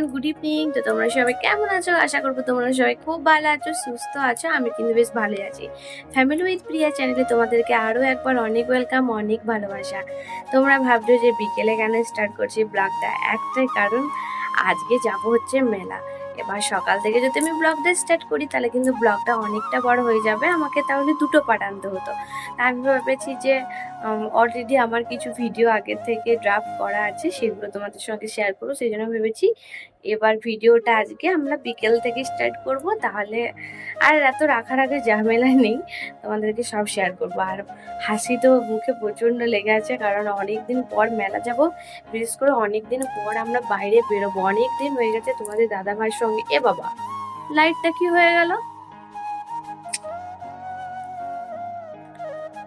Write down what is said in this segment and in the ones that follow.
Everyone good evening তো তোমরা সবাই কেমন আছো? আশা করব তোমরা সবাই খুব ভালো আছো, সুস্থ আছো। আমি কিন্তু বেশ ভালোই আছি। ফ্যামিলি উইথ প্রিয়া চ্যানেলে তোমাদেরকে আরও একবার অনেক ওয়েলকাম অনেক ভালোবাসা। তোমরা ভাবছ যে বিকেলে কেন স্টার্ট করছি ব্লগটা একটাই কারণ, আজকে যাব হচ্ছে মেলা। এবার সকাল থেকে যদি আমি ব্লগটা স্টার্ট করি, তাহলে কিন্তু ব্লগটা অনেকটা বড় হয়ে যাবে। আমাকে তাহলে দুটো পার্ট আনতে হতো। তা আমি ভেবেছি যে অলরেডি আমার কিছু ভিডিও আগের থেকে ড্রাফট করা আছে, সেগুলো তোমাদের সঙ্গে শেয়ার করব। সেই জন্য ভেবেছি এবার ভিডিওটা আজকে আমরা বিকেল থেকে স্টার্ট করব, তাহলে আর এত রাখার আগে ঝামেলা নেই, তোমাদেরকে সব শেয়ার করব। আর হাসি তো মুখে প্রচণ্ড লেগে আছে, কারণ অনেক দিন পর মেলা যাব, বিশেষ করে অনেক দিন পর আমরা বাইরে বেরোবো অনেক দিন হয়ে গেছে তোমাদের দাদা ভাইয়ের সঙ্গে। এ বাবা লাইটটা কি হয়ে গেল?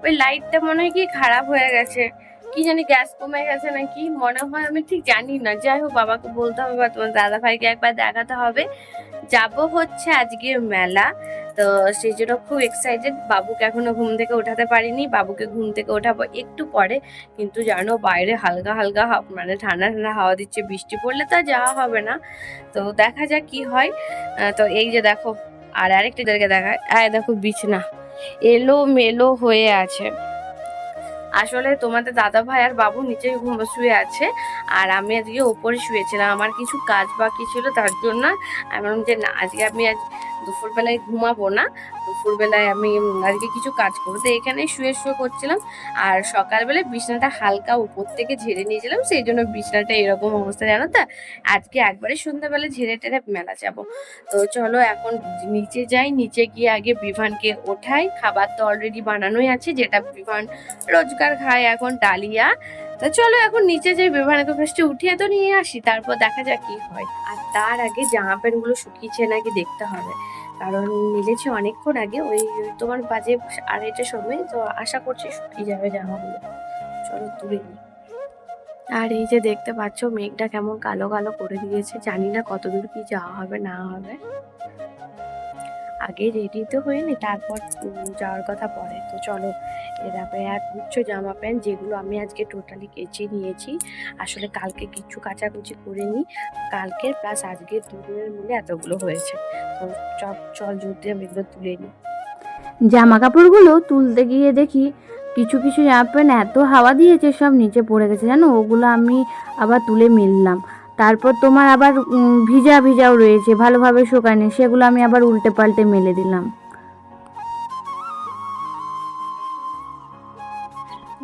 ওই লাইটটা মনে হয় কি খারাপ হয়ে গেছে। কি জানি গ্যাস কমে গেছে নাকি, মনে হয় আমি ঠিক জানি না। যাই হোক, বাবাকে বলতে হবে বা তোমার দাদা ভাইকে একবার দেখাতে হবে। যাব হচ্ছে আজকে মেলা, তো সেই জন্য খুব এক্সাইটেড বাবুকে এখনও ঘুম থেকে ওঠাতে পারিনি, বাবুকে ঘুম থেকে ওঠাবো একটু পরে। কিন্তু জানো, বাইরে হালকা হালকা মানে ঠান্ডা ঠান্ডা হাওয়া দিচ্ছে, বৃষ্টি পড়লে তো যাওয়া হবে না। তো দেখা যাক কি হয়। তো এই যে দেখো, আর আরেকটা দেখা আয় দেখো বিছনা। এলো মেলো হয়ে আছে। আসলে তোমাদের দাদা ভাই আর বাবু নিচে ঘুম শুয়ে আছে, আর আমি আজকে ওপরে শুয়েছিলাম। আমার কিছু কাজ বাকি ছিল, তার জন্য আমি বললাম যে না, আজকে আমি আজ দুপুরবেলায় ঘুমাবো না। দুপুরবেলায় আমি আজকে কিছু কাজ করব। তো এখানে শুয়ে শুয়ে করছিলাম। আর সকালবেলায় বিছনাটা হালকা উপর থেকে ঝেড়ে নিয়েছিলাম। সেই জন্য বিছনাটা এরকম অবস্থা, জানো তো? আজকে একবারে সন্ধ্যাবেলা ঝেড়ে টেরে মেলা যাব। তো চলো এখন নিচে যাই। নিচে গিয়ে আগে বিভানকে ওঠাই। খাবার তো অলরেডি বানানোই আছে, যেটা বিভান রোজগার খায় এখন, ডালিয়া। তো চলো এখন নিচে যাই, বিভানকে ফার্স্টে উঠিয়ে তো নিয়ে আসি, তারপর দেখা যাক কি হয়। আর তার আগে জামা প্যান্টগুলো শুকিয়েছে নাকি দেখতে হবে। কারণ মিলেছে অনেকক্ষণ আগে। ওই তোমার বাজে আড়াইটার সময়, তো আশা করছি শুকিয়ে যাবে জামাগুলো। চলো তুলে নিই। আর এই যে দেখতে পাচ্ছ, মেঘটা কেমন কালো কালো করে দিয়েছে। জানি না কতদূর কি যাওয়া হবে, না হবে। আগে রেডি তো হয়ে নি তারপর যাওয়ার কথা পরে। তো চলো, এ এক গুচ্ছ জামা প্যান্ট যেগুলো আমি আজকে টোটালি কেচে নিয়েছি, আসলে কালকে কিছু কাচাকুচি করে নিই কালকে প্লাস আজকে দুদিনের মিলে এতগুলো হয়েছে। তো চল চল যদি আমি এগুলো তুলে নিই জামা কাপড়গুলো তুলতে গিয়ে দেখি কিছু কিছু জামা প্যান্ট এত হাওয়া দিয়েছে, সব নিচে পড়ে গেছে। জানো, ওগুলো আমি আবার তুলে মিললাম। তারপর তোমার আবার ভিজা ভিজাও রয়েছে, ভালোভাবে শুকায়নি, সেগুলো আমি আবার উল্টে পাল্টে মেলে দিলাম।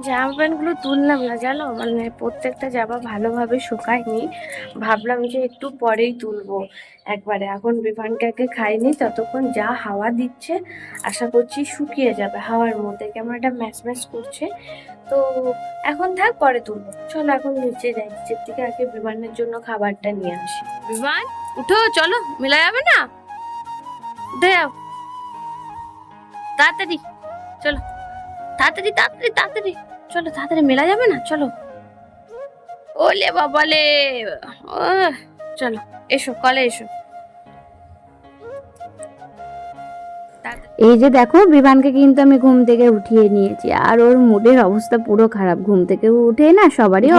জামা প্যান্টগুলো তুললাম না, জানো? মানে প্রত্যেকটা জামা ভালোভাবে শুকায়নি। ভাবলাম যে একটু পরেই তুলবো একবারে। এখন বিমানটাকে খাইনি, ততক্ষণ যা হাওয়া দিচ্ছে, আশা করছি শুকিয়ে যাবে হাওয়ার মধ্যে। কেমন একটা ম্যাচ ম্যাচ করছে। তো এখন থাক, পরে তুলবো। চলো এখন নিচে যাই, নিচের থেকে আগে বিমানের জন্য খাবারটা নিয়ে আসি। বিমান, উঠো, চলো, মেলা যাবে না? উঠে তাড়াতাড়ি, চলো। তাড়াতাড়ি তাড়াতাড়ি তাড়াতাড়ি। চলো তাড়াতাড়ি মেলা যাবে না? চলো। ওলে বাবালে। ও চলো এসো কলে এসো। এই যে দেখো বিমানকে কিন্তু আমি ঘুম থেকে উঠিয়ে নিয়েছি। আর ওর মুডের অবস্থা পুরো খারাপ। ঘুম থেকে উঠে না সবারই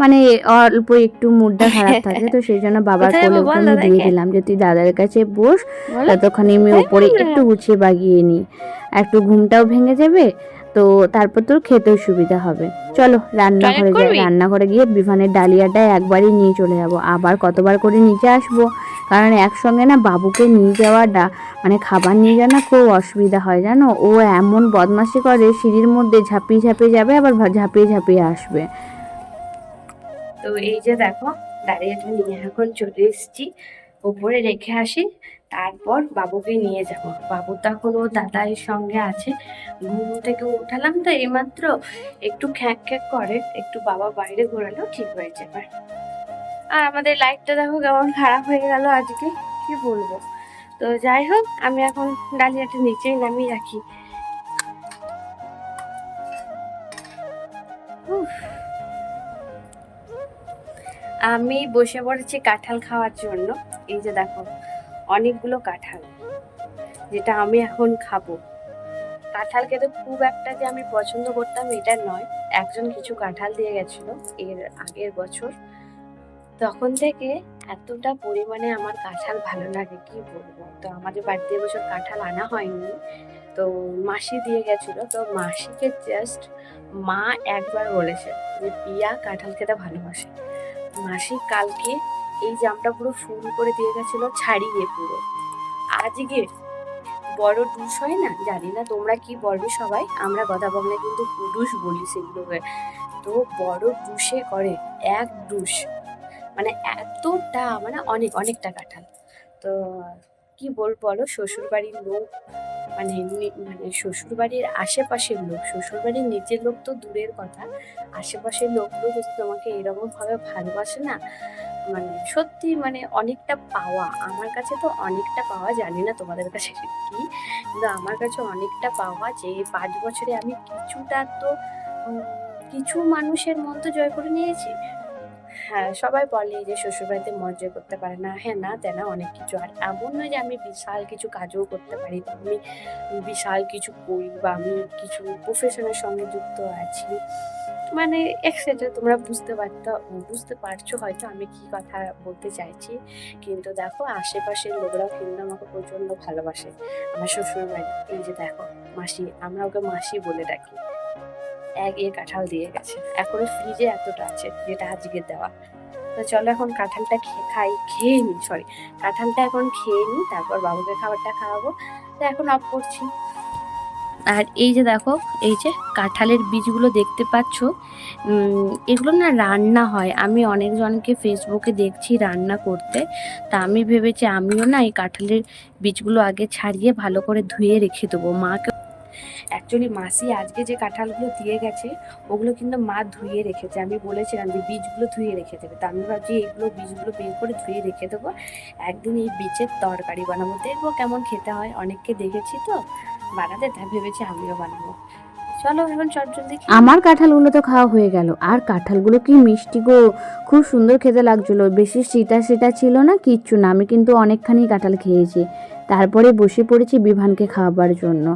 মানে অল্প একটু মুডটা খারাপ থাকে। তো সেই জন্য বাবার কোলে আমি দিয়ে দিলাম যে তুই দাদার কাছে বস। ততক্ষণে আমি ওপরে একটু গুছিয়ে বাগিয়ে নিই। একটু ঘুমটাও ভেঙে যাবে তো তারপর তোর খেতেও সুবিধা হবে। চলো রান্নাঘরে যাই? রান্নাঘরে গিয়ে বিভানের ডালিয়াটা একবারই নিয়ে চলে যাব। আবার কতবার করে নিচে আসব? কারণ একসঙ্গে না বাবুকে নিয়ে যাওয়াটা মানে খাবার নিয়ে যাওয়া না খুব অসুবিধা হয় জানো? ও এমন বদমাশি করে সিঁড়ির মধ্যে ঝাঁপিয়ে ঝাঁপিয়ে যাবে আবার ঝাঁপিয়ে ঝাঁপিয়ে আসবে। তো এই যে দেখো দাঁড়িয়েটা নিয়ে এখন চলে এসেছি। উপরে রেখে আসি। তারপর বাবুকে নিয়ে যাব। বাবু তখন ও দাদার সঙ্গে আছে। ঘুম থেকে উঠালাম তো এইমাত্র একটু খ্যাঁক খ্যাঁক করে, একটু বাবা বাইরে ঘোরালো, ঠিক হয়ে যাবে আর আমাদের লাইটটা দেখো কেমন খারাপ হয়ে গেল আজকে, কি বলব? তো যাই হোক, আমি এখন ডালিয়াটা নিচেই নামিয়ে রাখি। আমি বসে পড়েছি কাঁঠাল খাওয়ার জন্য। এই যে দেখো অনেকগুলো কাঁঠাল, যেটা আমি এখন খাব। কাঁঠাল খেতে খুব একটা যে আমি পছন্দ করতাম, এটা নয়। একজন কিছু কাঁঠাল দিয়ে গেছিল এর আগের বছর। তখন থেকে এতটা পরিমাণে আমার কাঁঠাল ভালো লাগে, কি বলব? তো আমাদের বাড়িতে বছর কাঁঠাল আনা হয়নি। তো মাসি দিয়ে গেছিল। তো মাসিকে জাস্ট মা একবার বলেছে যে, পিয়া, কাঁঠাল খেতে ভালোবাসে। মাসি কালকে এই জামটা পুরো ফুল করে দিয়ে গেছিল, ছাড়িয়ে পুরো। আজকে বড় ডুস হয় না? জানি না তোমরা কি বলবে সবাই। আমরা কথা বললে কিন্তু ডুস বলি সেগুলোকে। তো বড় ডুসে করে এক ডুস মানে এতটা মানে অনেক, অনেকটা কাঁঠাল। তো কি বল বলো? শ্বশুর বাড়ির লোক মানে মানে শ্বশুর বাড়ির আশেপাশের লোক শ্বশুর বাড়ির নিজের লোক তো দূরের কথা। আশেপাশের লোকগুলো যদি তোমাকে এরকম ভাবে ভালোবাসে না মানে সত্যি মানে অনেকটা পাওয়া। আমার কাছে তো অনেকটা পাওয়া, জানি না তোমাদের কাছে কি, কিন্তু আমার কাছে অনেকটা পাওয়া যে পাঁচ বছরে আমি কিছুটা তো কিছু মানুষের মন তো জয় করে নিয়েছি। হ্যাঁ সবাই বলে যে শ্বশুরবাড়িতে মজা করতে পারে না। হ্যাঁ না তেনা অনেক কিছু। আর এমন নয় যে আমি বিশাল কিছু কাজও করতে পারি বা আমি বিশাল কিছু করি বা আমি কিছু প্রফেশনের সঙ্গে যুক্ত আছি। মানে এক্সেট্রা তোমরা বুঝতে পারতো, বুঝতে পারছ হয়তো আমি কি কথা বলতে চাইছি। কিন্তু দেখো, আশেপাশের লোকরাও কিন্তু আমাকে প্রচণ্ড ভালোবাসে। আমার শ্বশুর বাড়ি এই যে দেখো, মাসি, আমরা ওকে মাসি বলে ডাকি। এক এ কাঁঠাল দিয়ে গেছে। এখনও ফ্রিজে এতটা আছে যেটা আজকে দেওয়া। তো চলো এখন কাঁঠালটা খাই, খেয়ে নিই সরি কাঁঠালটা এখন খেয়ে নিই তারপর বাবুকে খাবারটা খাওয়াবো। তো এখন অফ করছি। আর এই যে দেখো, এই যে কাঁঠালের বীজগুলো দেখতে পাচ্ছ এগুলো না রান্না হয়। আমি অনেকজনকে ফেসবুকে দেখছি রান্না করতে। তা আমি ভেবেছি আমিও না এই কাঁঠালের বীজগুলো আগে ছাড়িয়ে ভালো করে ধুয়ে রেখে দেবো। মাকে অ্যাকচুয়ালি মাসি আজকে যে কাঁঠালগুলো দিয়ে গেছে, ওগুলো কিন্তু মা ধুয়ে রেখেছে। আমি বলেছিলাম যে বীজগুলো ধুয়ে রেখে দেবে। তা আমি ভাবছি এইগুলো বীজগুলো বের করে ধুয়ে রেখে দেবো। একদিন এই বীজের তরকারি বানাবো। দেখব কেমন খেতে হয়। অনেককে দেখেছি তো। বানাতে তাই ভেবেছি আমিও বানাবো। চলো এখন চট জলদি আমার কাঁঠালগুলো তো খাওয়া হয়ে গেল। আর কাঁঠালগুলো কি মিষ্টি গো! খুব সুন্দর খেতে লাগছিল। বেশি সিটা সিটা ছিল না, কিচ্ছু না। আমি কিন্তু অনেকখানি কাঁঠাল খেয়েছি। তারপরে বসে পড়েছি বিভানকে খাওয়াবার জন্য।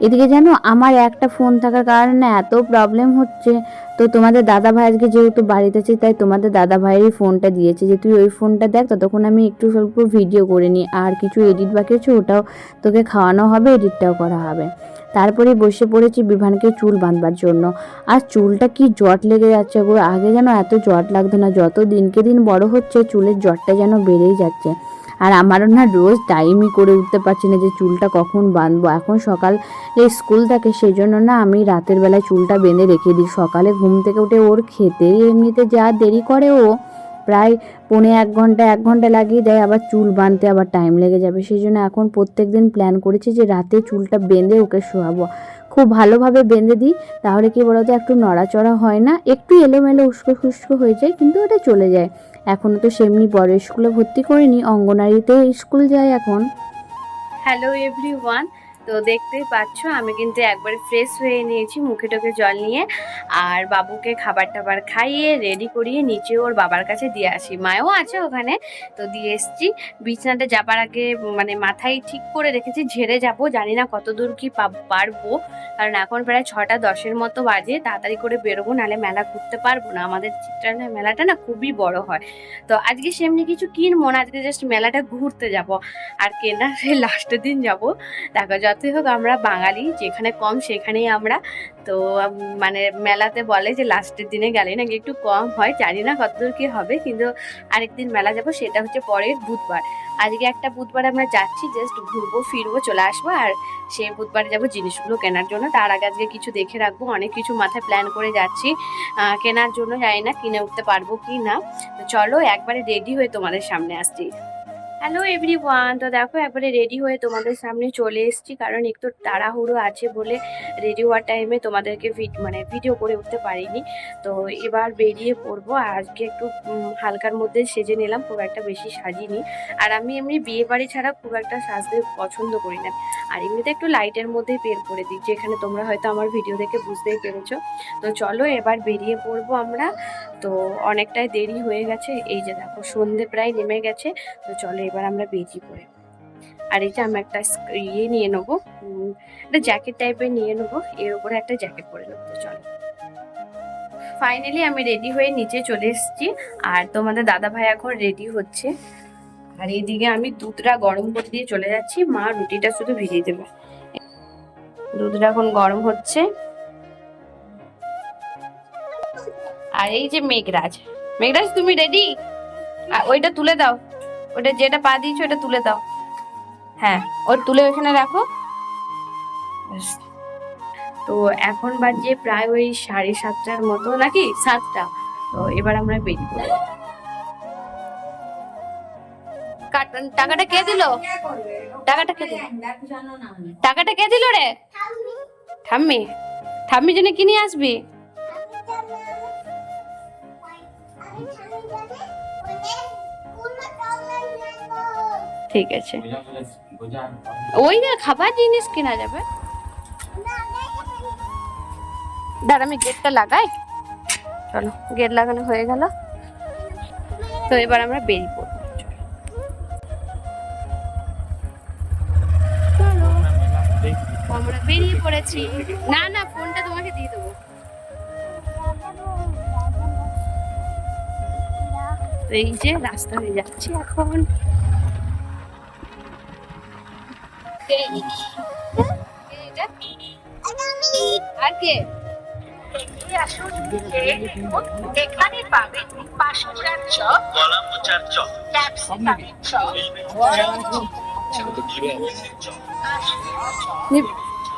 এদিকে জানো আমার একটা ফোন থাকার কারণে এত প্রবলেম হচ্ছে। তো তোমাদের দাদা ভাই আজকে যেহেতু বাড়িতে আছে, তাই তোমাদের দাদা ভাইয়েরই ফোনটা দিয়েছে যে, তুই ওই ফোনটা দেখ, ততক্ষণ আমি একটু স্বল্প ভিডিও করে নিই। আর কিছু এডিট বাকি আছে, ওটাও তোকে খাওয়ানো হবে এডিটটাও করা হবে। তারপরে বসে পড়েছি বিভানকে চুল বাঁধবার জন্য। আর চুলটা কি জট লেগে যাচ্ছে গো, আগে যেন এত জট লাগতো না, যত দিনকে দিন বড় হচ্ছে, চুলের জটটা যেন বেড়েই যাচ্ছে। আর আমারও না রোজ টাইমই করে উঠতে পারছি না যে চুলটা কখন বাঁধবো। এখন সকাল স্কুল থাকে সেই জন্য না আমি রাতের বেলায় চুলটা বেঁধে রেখে দিই। সকালে ঘুম থেকে উঠে ওর খেতে এমনিতে যা দেরি করে ও প্রায় পৌনে এক ঘণ্টা এক ঘণ্টা লাগিয়ে দেয়। আবার চুল বাঁধতে আবার টাইম লেগে যাবে। সেই জন্য এখন প্রত্যেক দিন প্ল্যান করেছি যে রাতে চুলটা বেঁধে ওকে শোয়াবো। খুব ভালোভাবে বেঁধে দিই, তাহলে কি বলতো একটু নড়াচড়া হয় না, একটু এলোমেলো উস্কো ফুস্কো হয়ে যায়, কিন্তু ওটা চলে যায়। এখনও তো সেমনি বড় স্কুলে ভর্তি করিনি অঙ্গনারীতে স্কুল যায় এখন। হ্যালো এভরিওয়ান তো দেখতেই পাচ্ছ, আমি কিন্তু একবার ফ্রেশ হয়ে নিয়েছি মুখে টুকে জল নিয়ে। আর বাবুকে খাবার টাবার খাইয়ে রেডি করিয়ে নিচে ওর বাবার কাছে দিয়ে আসি। মায়ও আছে ওখানে, তো দিয়ে এসছি। বিছানাটা যাবার আগে মানে মাথায় ঠিক করে রেখেছি, ঝেড়ে যাব, জানি না কত দূর কি পারব। কারণ এখন প্রায় ছটা দশের মতো বাজে, তাড়াতাড়ি করে বেরোবো, নাহলে মেলা ঘুরতে পারব না। আমাদের চিত্রালয় মেলাটা না খুবই বড় হয়। তো আজকে সেমনি কিছু কিনবো না, আজকে জাস্ট মেলাটা ঘুরতে যাব। আর কেনা সেই লাস্টের দিন যাব। দেখো যতই হোক, আমরা বাঙালি, যেখানে কম সেখানেই আমরা। তো মানে মেলাতে বলে যে লাস্টের দিনে গেলে নাকি একটু কম হয়, জানি না কতদূর কি হবে, কিন্তু আরেকদিন মেলা যাব, সেটা হচ্ছে পরের বুধবার। আজকে একটা বুধবার আমরা যাচ্ছি জাস্ট ঘুরবো, ফিরবো, চলে আসব, আর সেই বুধবারে যাব জিনিসগুলো কেনার জন্য। তার আগে আজকে কিছু দেখে রাখব, অনেক কিছু মাথায় প্ল্যান করে যাচ্ছি। কেনার জন্য জানি না কিনে উঠতে পারব কি না। চলো, একবারে রেডি হয়ে তোমাদের সামনে আসছি। হ্যালো এভরিওয়ান তো দেখো, একবারে রেডি হয়ে তোমাদের সামনে চলে এসেছি, কারণ একটু তাড়াহুড়ো আছে বলে রেডি হওয়ার টাইমে তোমাদেরকে মানে ভিডিও করে উঠতে পারিনি। তো এবার বেরিয়ে পড়ব। আজকে একটু হালকার মধ্যে সেজে নিলাম, খুব একটা বেশি সাজিনি। আর আমি এমনি বিয়ে বাড়ি ছাড়া খুব একটা সাজতে পছন্দ করি না। আর এমনিতে একটু লাইটের মধ্যেই বের করে দিই, যেখানে তোমরা হয়তো আমার ভিডিও দেখে বুঝতেই পেরেছ। তো চলো, এবার বেরিয়ে পড়ব আমরা। তো অনেকটাই দেরি হয়ে গেছে। এই যে দেখো, সন্ধে প্রায় নেমে গেছে। তো চলো এবার আমরা বেরিয়ে পড়ে আর যে আমি একটা ইয়ে নিয়ে নেব একটা জ্যাকেট টাইপের নিয়ে নেব। এর উপরে একটা জ্যাকেট পরে নেব। তো চলো। ফাইনালি আমি রেডি হয়ে নিচে চলে এসেছি। আর তোমাদের দাদা ভাই এখন রেডি হচ্ছে। আর এইদিকে আমি দুধটা গরম করে দিয়ে চলে যাচ্ছি। মা রুটিটা শুধু ভিজিয়ে দেবে। দুধটা এখন গরম হচ্ছে। আর এই যে মেঘরাজ। মেঘরাজ, তুমি রেডি আর ওইটা তুলে দাও। ওটা যেটা পা দিয়েছ ওটা তুলে দাও। হ্যাঁ ওর তুলে ওখানে রাখো। তো এখন বাজে প্রায় ওই সাড়ে সাতটার মতো, নাকি? সাতটা। তো এবার আমরা বেরিয়ে টাকাটা কে দিল? টাকাটা কে দিল? টাকাটা কে দিল রে? ঠাম্মি। ঠাম্মি জন্য কি নিয়ে আসবি? ঠিক আছে। ওই না, খাবার জিনিস কেনা যাবে। দাঁড়া, আমি গেটটা লাগাই। চলো গেট লাগানো হয়ে গেল। তো এবার আমরা বেরিয়ে পড়ব। আমরা বেরিয়ে পড়েছি। না না, ফোনটা তোমাকে দিয়ে দেবো। এই যে, রাস্তা হয়ে যাচ্ছি এখন।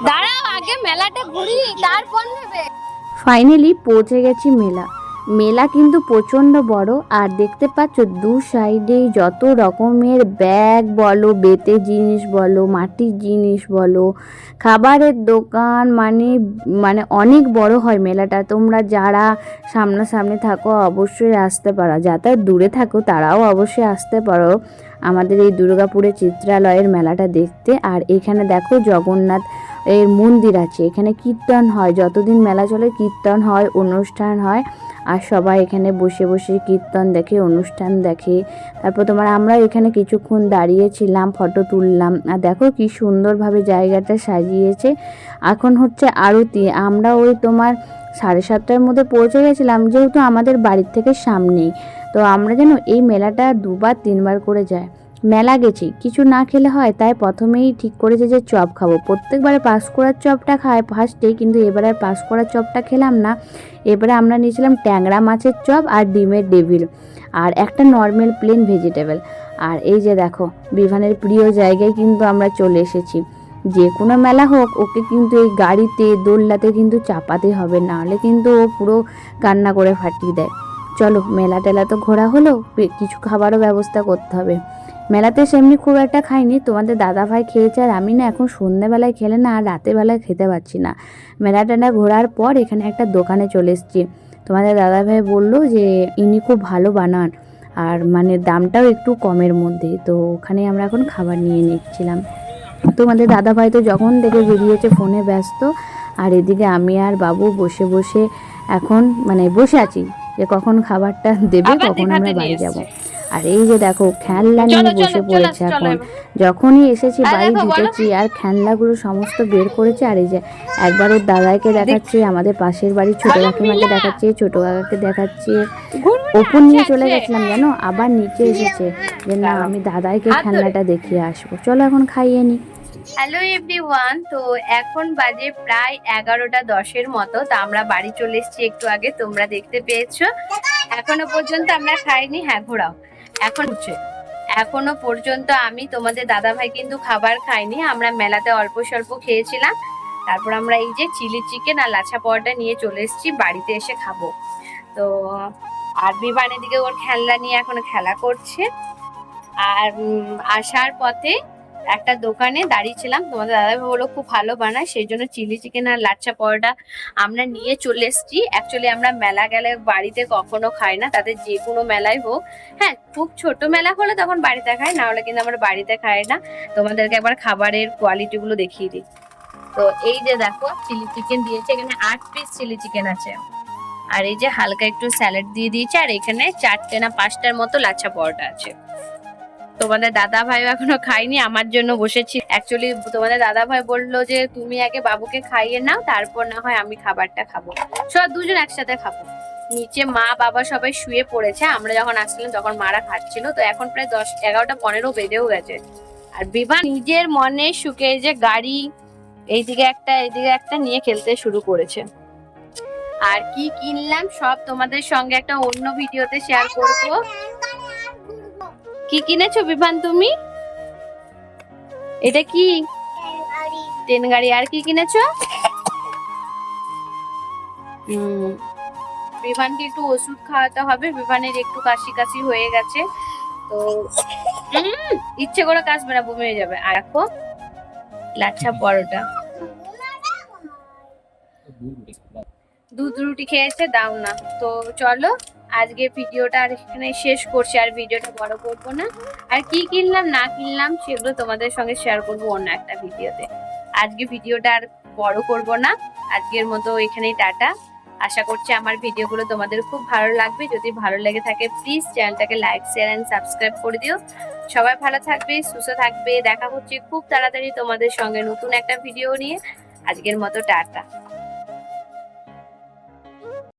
দাঁড়াও আগে মেলাটা ঘুরি তারপর নেবে। ফাইনালি পৌঁছে গেছি মেলা। মেলা কিন্তু প্রচণ্ড বড়, আর দেখতে পাচ্ছ দু সাইডে যত রকমের ব্যাগ বলো, বেতের জিনিস বলো, মাটির জিনিস বলো, খাবারের দোকান মানে মানে অনেক বড় হয় মেলাটা। তোমরা যারা সামনাসামনি থাকো, অবশ্যই আসতে পারো। যারা দূরে থাকো, তারাও অবশ্যই আসতে পারো আমাদের এই দুর্গাপুরের চিত্রালয়ের মেলাটা দেখতে। আর এখানে দেখো জগন্নাথ এর মন্দির আছে। এখানে কীর্তন হয়, যতদিন মেলা চলে কীর্তন হয়, অনুষ্ঠান হয়, আর সবাই এখানে বসে বসে কীর্তন দেখে, অনুষ্ঠান দেখে। তারপর তোমার আমরা এখানে কিছুক্ষণ দাঁড়িয়েছিলাম ফটো তুললাম। আর দেখো কি সুন্দরভাবে জায়গাটা সাজিয়েছে। এখন হচ্ছে আরতি। আমরা ওই তোমার সাড়ে সাতটার মধ্যে পৌঁছে গেছিলাম, যেহেতু আমাদের বাড়ির থেকে সামনেই। তো আমরা যেন এই মেলাটা দুবার, তিনবার করে যাই। মেলা গেছি। কিছু না খেলে হয়, তাই প্রথমেই ঠিক করেছে যে চপ খাব। প্রত্যেকবারে করার চপটা খায় ফার্স্টেই কিন্তু এবারে পাস করার চপটা খেলাম না। এবারে আমরা নিয়েছিলাম ট্যাংরা মাছের চপ আর ডিমের ডেভিল আর একটা নর্মাল প্লেন ভেজিটেবল আর এই যে দেখো, বিভানের প্রিয় জায়গায় কিন্তু আমরা চলে এসেছি। যে কোনো মেলা হোক, ওকে কিন্তু এই গাড়িতে দোল্লাতে কিন্তু চাপাতে হবে, নাহলে কিন্তু ও পুরো কান্না করে ফাটিয়ে দেয়। চলো মেলা টেলা তো ঘোরা হলো, কিছু খাবারও ব্যবস্থা করতে হবে। মেলাতে সেমনি খুব একটা খাইনি। তোমাদের দাদা ভাই খেয়েছে আর আমি না এখন সন্ধ্যেবেলায় খেলে না আর রাতের বেলায় খেতে পারছি না। মেলা টেলা ঘোরার পর এখানে একটা দোকানে চলে এসেছি। তোমাদের দাদা ভাই বলল যে ইনি খুব ভালো বানান আর মানে দামটাও একটু কমের মধ্যে। তো ওখানে আমরা এখন খাবার নিয়ে নিচ্ছিলাম। তোমাদের দাদা ভাই তো যখন থেকে বেরিয়েছে ফোনে ব্যস্ত আর এদিকে আমি আর বাবু বসে বসে এখন মানে বসে আছি যে কখন খাবারটা দেবে কখন আমরা বাড়ি যাব। আর এই যে দেখো খেলনা নিয়ে বসে পড়েছে এখন। যখনই এসেছি বাড়ি ঢুকেছি আর খেলনাগুলো সমস্ত বের করেছে আর এই যে একবার ওর দাদাকে দেখাচ্ছে আমাদের পাশের বাড়ির ছোট কাকিমাকে। দেখাচ্ছে ছোট কাকাকে দেখাচ্ছে। ওপর নিয়ে চলে গেছিলাম জানো? আবার নিচে এসেছে। যে না আমি দাদাইকে খেলনাটা দেখিয়ে আসব। চলো এখন খাইয়ে নি। হ্যালো এভরিওয়ান তো এখন বাজে প্রায় এগারোটা দশের মতো তা আমরা বাড়ি চলে এসেছি একটু আগে তোমরা দেখতে পেয়েছ। এখনও পর্যন্ত আমরা খাইনি। হ্যাঁ ঘোরাও। এখন উঠছে এখনও পর্যন্ত আমি তোমাদের দাদা ভাই কিন্তু খাবার খাইনি। আমরা মেলাতে অল্প স্বল্প খেয়েছিলাম। তারপর আমরা এই যে চিলি চিকেন আর লাছা পরোটা নিয়ে চলে এসেছি, বাড়িতে এসে খাব। তো, আর বিমানের দিকে ওর খেলনা নিয়ে এখন খেলা করছে। আর আসার পথে একটা দোকানে দাঁড়িয়েছিলাম। তোমাদের দাদা বলল, খুব ভালো বানায়, সেই জন্য চিলি চিকেন আর লাচ্ছা পরোটা আমরা নিয়ে চলে এসেছি। অ্যাকচুয়ালি আমরা মেলা গেলে বাড়িতে কখনো খাই না, তাদের যে কোনো মেলায় হোক। হ্যাঁ খুব ছোট মেলা হলে তখন বাড়িতে খাই না হলে কিন্তু আমরা বাড়িতে খাই না। তোমাদেরকে একবার খাবারের কোয়ালিটি গুলো দেখিয়ে দিই। তো এই যে দেখো, চিলি চিকেন দিয়েছে, এখানে আট পিস চিলি চিকেন আছে। আর এই যে হালকা একটু স্যালাড দিয়ে দিয়েছে, আর এখানে চারটে না পাঁচটার মতো লাচ্ছা পরোটা আছে। তোমাদের দাদা ভাই এখনও খাইনি আমার জন্য বসেছি। অ্যাকচুয়ালি তোমাদের দাদা ভাই বলল যে, তুমি আগে বাবুকে খাইয়ে নাও, তারপর না হয় আমি খাবারটা খাব। সব দুজন একসাথে খাব। নিচে মা, বাবা সবাই শুয়ে পড়েছে, আমরা যখন আসছিলাম তখন মারা খাচ্ছিল, তো এখন প্রায় দশ, এগারোটা পনেরো বেজেও গেছে। আর বিভা নিজের মনে সুখে যে গাড়ি এইদিকে একটা এইদিকে একটা নিয়ে খেলতে শুরু করেছে। আর কি কিনলাম সব তোমাদের সঙ্গে একটা অন্য ভিডিওতে শেয়ার করব। কি কিনেছো বিভান তুমি? এটা কি? ট্রেন গাড়ি। আর কি কিনেছো? বিভানকে একটু ওষুধ খাওয়াতে হবে। বিভানের একটু কাশি কাশি হয়ে গেছে। তো ইচ্ছে করে কাশবে না, বমি যাবে। আর দেখো লাচ্ছা পরোটা। দুধ রুটি খেয়েছে, দাও না। তো চলো আজকে ভিডিওটা আর এখানে শেষ করছি, আর ভিডিওটা বড় করব না। আর কি কিনলাম, না কিনলাম, সেগুলো তোমাদের সঙ্গে শেয়ার করব অন্য একটা ভিডিওতে। আজকে ভিডিওটা আর বড় করব না। আজকের মতো এখানেই টাটা। আশা করছি আমার ভিডিওগুলো তোমাদের খুব ভালো লাগবে। যদি ভালো লেগে থাকে প্লিজ চ্যানেলটাকে লাইক শেয়ার অ্যান্ড সাবস্ক্রাইব করে দিও। সবাই ভালো থাকবে, সুস্থ থাকবে। দেখা হচ্ছে খুব তাড়াতাড়ি তোমাদের সঙ্গে নতুন একটা ভিডিও নিয়ে। আজকের মতো টাটা।